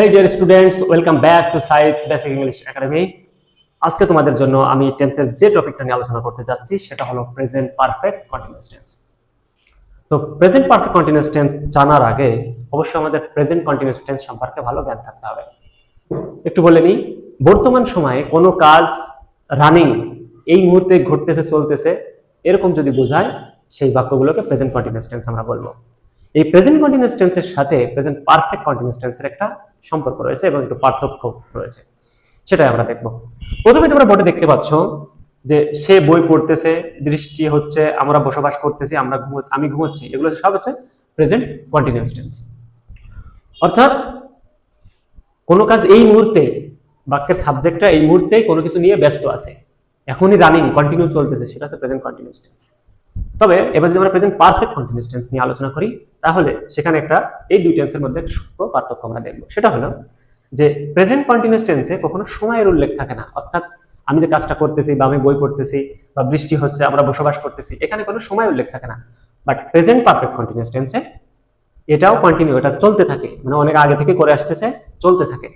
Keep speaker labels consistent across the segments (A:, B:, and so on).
A: Hey dear students welcome back to science basic English academy আজকে তোমাদের জন্য আমি টেন্সের যে টপিকটা নিয়ে আলোচনা করতে যাচ্ছি, সেটা হলো প্রেজেন্ট পারফেক্ট কন্টিনিউয়াস টেন্স তো প্রেজেন্ট পারফেক্ট কন্টিনিউয়াস টেন্স জানার আগে অবশ্যই আমাদের প্রেজেন্ট কন্টিনিউয়াস টেন্স সম্পর্কে ভালো জ্ঞান থাকতে হবে। একটু বলে নিই, বর্তমান সময়ে কোনো কাজ রানিং এই মুহূর্তে ঘটতেছে, চলতেছে, এরকম যদি বোঝায়, সেই বাক্যগুলোকে প্রেজেন্ট কন্টিনিউয়াস টেন্স আমরা বলব। এই প্রেজেন্ট কন্টিনিউয়াস টেন্সের সাথে প্রেজেন্ট পারফেক্ট কন্টিনিউয়াস টেন্সের একটা সম্পর্ক রয়েছে এবং একটু পার্থক্য রয়েছে। সেটাই আমরা দেখব। প্রথমে তোমরা বোর্ডে দেখতে পাচ্ছ যে সে বই পড়তেছে, দৃষ্টি হচ্ছে, আমরা বসবাস করতেছি, আমরা আমি ঘুমোচ্ছি। এগুলো সব হচ্ছে প্রেজেন্ট কন্টিনিউয়াস টেন্স অর্থাৎ কোনো কাজ এই মুহূর্তে, বাক্যের সাবজেক্টটা এই মুহূর্তে কোনো কিছু নিয়ে ব্যস্ত আছে। এখনই রানিং কন্টিনিউ চলতেছে, সেটা হচ্ছে প্রেজেন্ট কন্টিনিউয়াস টেন্স তবে এবার যদি আমরা প্রেজেন্ট পারফেক্ট কন্টিনিউয়াস টেন্স নিয়ে আলোচনা করি, তাহলে সেখানে একটা, এই দুই টেন্সের মধ্যে একটা সূক্ষ্ম পার্থক্য আমরা দেখব। সেটা হলো যে প্রেজেন্ট কন্টিনিউয়াস টেন্সে কখনো সময়ের উল্লেখ থাকে না। অর্থাৎ আমি যে কাজটা করতেছি বা আমি বই পড়তেছি বা বৃষ্টি হচ্ছে, আমরা বসবাস করতেছি, এখানে কোনো সময় উল্লেখ থাকে না। বাট প্রেজেন্ট পারফেক্ট কন্টিনিউয়াস টেন্সে এটাও কন্টিনিউ এটা চলতে থাকে। মানে অনেক আগে থেকে করে আসতেছে, চলতে থাকে।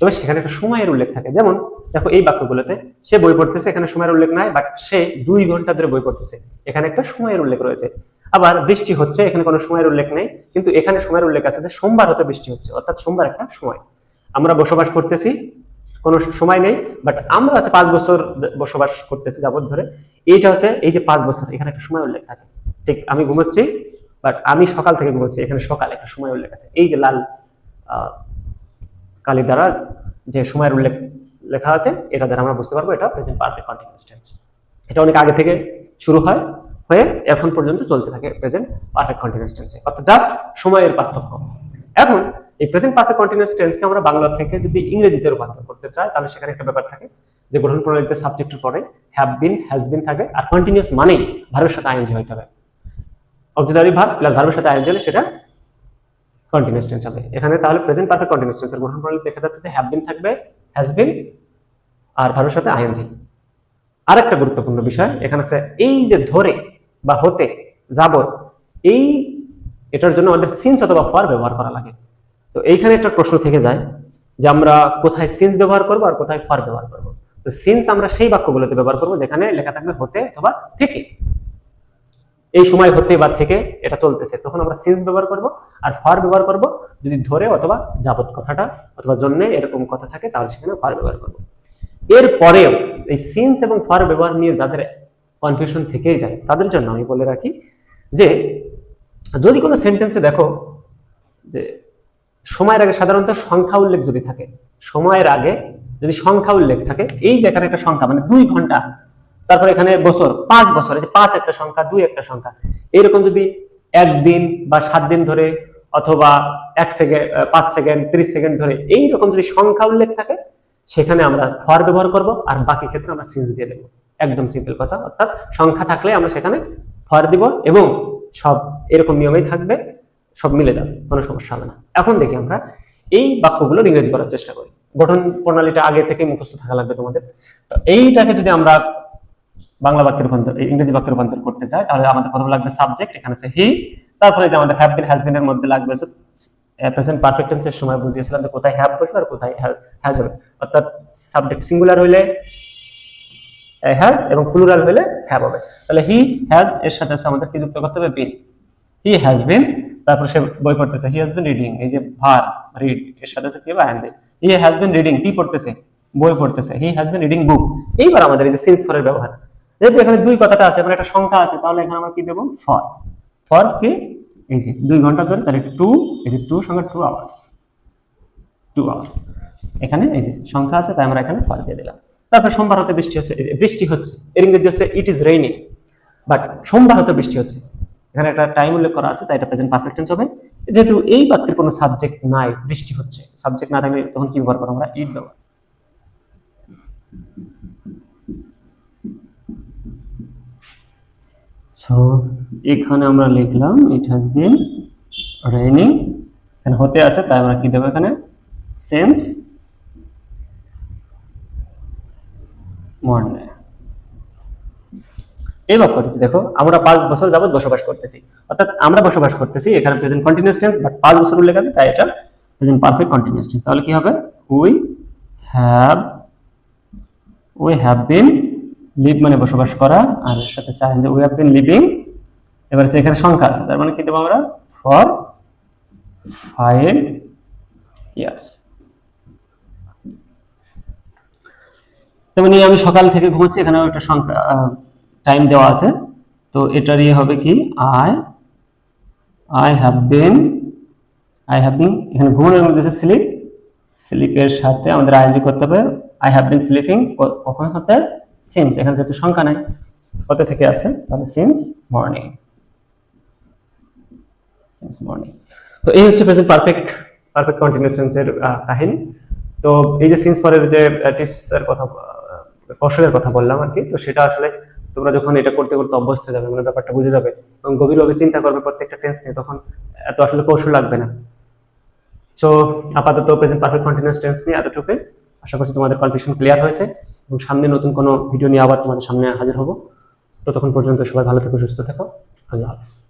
A: তবে সেখানে একটা সময়ের উল্লেখ থাকে। যেমন, দেখো এই বাক্যগুলোতে, সে বই পড়তেছে, এখানে সময়ের উল্লেখ নাই বাট সে দুই ঘণ্টা ধরে বই পড়তেছে। এখানে একটা সময়ের উল্লেখ রয়েছে। আবার বৃষ্টি হচ্ছে, এখানে কোনো সময়ের উল্লেখ নেই, কিন্তু এখানে সময়ের উল্লেখ আছে যে সোমবার হতে বৃষ্টি হচ্ছে, অর্থাৎ সোমবার একটা সময়। আমরা বসবাস করতেছি, কোনো সময় নেই বাট আমরা হচ্ছে পাঁচ বছর বসবাস করতেছি যাবত ধরে। এইটা হচ্ছে, এই যে পাঁচ বছর, এখানে একটা সময় উল্লেখ থাকে। ঠিক, আমি ঘুমোচ্ছি বাট আমি সকাল থেকে ঘুমোচ্ছি, এখানে সকাল একটা সময় উল্লেখ আছে। এই যে লাল কালি দ্বারা যে সময়ের উল্লেখ লেখা আছে, এটা দ্বারা আমরা বুঝতে পারব এটা প্রেজেন্ট পারফেক্ট কন্টিনিউয়াস টেন্স এটা অনেক আগে থেকে শুরু হয়, হয়ে এখন পর্যন্ত চলতে থাকে প্রেজেন্ট পারফেক্ট কন্টিনিউয়াস টেন্সে অর্থাৎ জাস্ট সময়ের পার্থক্য। এখন এই প্রেজেন্ট পারফেক্ট কন্টিনিউয়াস টেন্সকে আমরা বাংলা থেকে যদি ইংরেজিতে রূপান্তর করতে চাই, তাহলে সেখানে একটা ব্যাপার থাকে যে গঠন প্রণালীতে সাবজেক্টের পরে হ্যাভ বিন হ্যাজ বিন থাকে আর কন্টিনিউয়াস মানেই ভার্বের সাথে আইএনজি হইতে হবে। অক্সিলারি ভার্ব প্লাস ভার্বের সাথে আইএনজি হলে সেটা কন্টিনিউয়াস টেন্স হবে। এখানে তাহলে প্রেজেন্ট পারফেক্ট কন্টিনিউয়াস টেন্সের গঠন প্রণালী দেখা যাচ্ছে যে হ্যাভ বিন থাকবে হ্যাজ বিন আর ভার্বের সাথে আইএনজি আরেকটা গুরুত্বপূর্ণ বিষয়, এখানে আছে এই যে ধরে বা হতে, যাবত, এই এটার জন্য আমাদের সিন্স অথবা ফর ব্যবহার করা লাগে। তো এইখানে একটা প্রশ্ন থেকে যায় যে আমরা কোথায় সিন্স ব্যবহার করব আর কোথায় ফর ব্যবহার করব। তো সিন্স আমরা সেই বাক্যগুলোতে ব্যবহার করব যেখানে লেখা থাকবে হতে অথবা থেকে। এই সময় হতে বা থেকে এটা চলতেছে। তখন আমরা সিন্স ব্যবহার করব আর ফর ব্যবহার করব যদি ধরে অথবা যাবত কথাটা অথবা জন্য এরকম কথা থাকে তাহলে সেখানে ফর ব্যবহার করব। এর পরেও এই সিন্স এবং ফর ব্যবহার নিয়ে যাদের কনফিউশন থেকেই যায়, তাদের জন্য আমি বলে রাখি যে, যদি কোনো সেন্টেন্সে দেখো যে সময়ের আগে সাধারণত সংখ্যা উল্লেখ যদি থাকে, সময়ের আগে যদি সংখ্যা উল্লেখ থাকে, এই যে একটা সংখ্যা মানে দুই ঘণ্টা তারপর এখানে বছর, পাঁচ বছর পাঁচ একটা সংখ্যা, দুই একটা সংখ্যা এরকম যদি একদিন বা সাত দিন ধরে অথবা এক সেকেন্ড পাঁচ সেকেন্ড, ত্রিশ সেকেন্ড ধরে এই রকম যদি সংখ্যা উল্লেখ থাকে, সেখানে আমরা ফর ব্যবহার করব আর বাকি ক্ষেত্রে আমরা সিন্স দিয়ে দেবো। একদম সিম্পল কথা, অর্থাৎ সংখ্যা থাকলে আমরা সেখানে ফর দিব এবং সব এরকম নিয়মেই থাকবে, সব মিলে যাবে, কোনো সমস্যা হবে না। এখন দেখি আমরা এই বাক্যগুলো ইংরেজি করার চেষ্টা করি। গঠন প্রণালীটা আগে থেকে মুখস্থ থাকা লাগবে তোমাদের। এইটাকে যদি আমরা বাংলা বাক্যে রূপান্তর ইংরেজি বাক্যে রূপান্তর করতে চাই তাহলে আমাদের প্রথমে লাগবে সাবজেক্ট এখানে আছে হি তারপরে আমাদের হ্যাভ বিন হ্যাজ বিন এর মধ্যে লাগবে প্রেজেন্ট পারফেক্ট টেন্সের সময় বুঝিয়েছিলাম যে কোথায় হ্যাভ বসবে আর কোথায় হ্যাজ হবে। অর্থাৎ সাবজেক্ট সিঙ্গুলার হইলে হ্যাজ এবং প্লুরাল হলে হ্যাভ হবে। তাহলে হি হ্যাজ এর সাথে আমাদের কি যুক্ত করতে হবে? বিন হি হ্যাজ বিন তারপর সে বই পড়তেছে হি হ্যাজ বিন রিডিং এই যে ভার রিড এর সাথে কি হবে ING he has been reading কি পড়তেছে? বই পড়তেছে হি হ্যাজ বিন রিডিং বুক এইবার আমাদের এই যে সিন্স ফরের ব্যবহার। যেহেতু এখানে দুই কথাটা আছে মানে একটা সংখ্যা আছে, তাহলে এখানে আমরা কি দেবো? ফর। ফর কি? এই যে, দুই ঘণ্টা ধরে, তাহলে টু এই যে টু সংখ্যা টু আওয়ার্স টু আওয়ার্স এখানে এই যে সংখ্যা আছে, তাই আমরা এখানে ফল দিয়ে দিলাম। তারপর সোমবার হতে বৃষ্টি হচ্ছে বৃষ্টি হচ্ছে। এর ইংরেজি হচ্ছে ইট ইজ রেইনিং বাট সোমবার হতে বৃষ্টি হচ্ছে। এখানে একটা টাইম উল্লেখ করা আছে, তাই এটা প্রেজেন্ট পারফেক্ট টেন্স হবে। যেহেতু এই বাক্যের কোনো সাবজেক্ট নাই, বৃষ্টি হচ্ছে। সাবজেক্ট না থাকলে তখন কি ব্যবহার করব আমরা? ইট ব্যবহার সো এখানে আমরা লিখলাম ইট হ্যাজ বিন রেইনিং এখানে হতে আছে, তাই আমরা কি দেবো এখানে? সেন্স মর্নে এই বাক্যটিতে দেখো, আমরা পাঁচ বছর যাবত বসবাস করতেছি। অর্থাৎ আমরা বসবাস করতেছি এখানে প্রেজেন্ট কন্টিনিউয়াস টেন্স বাট পাঁচ বছর উল্লেখ আছে, তাই এটা প্রেজেন্ট পারফেক্ট কন্টিনিউয়াস টেন্স তাহলে কি হবে? We have we have been live মানে বসবাস করা, আর এর সাথে চাই যে উই হ্যাভ বিন লিভিং এবার হচ্ছে এখানে সংখ্যা আছে, তার মানে কি দেবো আমরা? ফর ফাইভ ইয়ার্স তেমনি আমি সকাল থেকে ঘুমাচ্ছি, এখানেও একটা সংখ্যা টাইম দেওয়া আছে। তো এটা দিয়ে হবে কি? I I have been I have been এখানে ঘুমানোর মধ্যে আছে স্লিপ স্লিপের সাথে আমাদের আইএনজি করতে হবে। আই হ্যাভ বিন স্লিপিং কখন হতে? সিন্স এখানে যেহেতু সংখ্যা নাই, কত থেকে আছে? তাহলে সিন্স মর্নিং সিন্স মর্নিং তো এই হচ্ছে প্রেজেন্ট পারফেক্ট পারফেক্ট কন্টিনিউয়াস টেন্সের কাহিনী। তো এই যে সিন্স পরের যে টিপস এর কথা কৌশলের কথা বললাম আর কি, তো সেটা আসলে তোমরা যখন এটা করতে করতে অভ্যস্ত হয়ে যাবে মানে ব্যাপারটা বুঝে যাবে এবং গভীরভাবে চিন্তা করবে প্রত্যেকটা টেন্স নিয়ে, তখন এত আসলে কৌশল লাগবে না। সো আপাতত প্রেজেন্ট পারফেক্ট কন্টিনিউয়াস টেন্স নিয়ে এতটুকুই। আশা করছি তোমাদের কনফিউশন ক্লিয়ার হয়েছে। এবং সামনে নতুন কোনো ভিডিও নিয়ে আবার তোমাদের সামনে হাজির হব। ততক্ষণ পর্যন্ত সবাই ভালো থেকো, সুস্থ থাকো। আল্লাহ হাফেজ।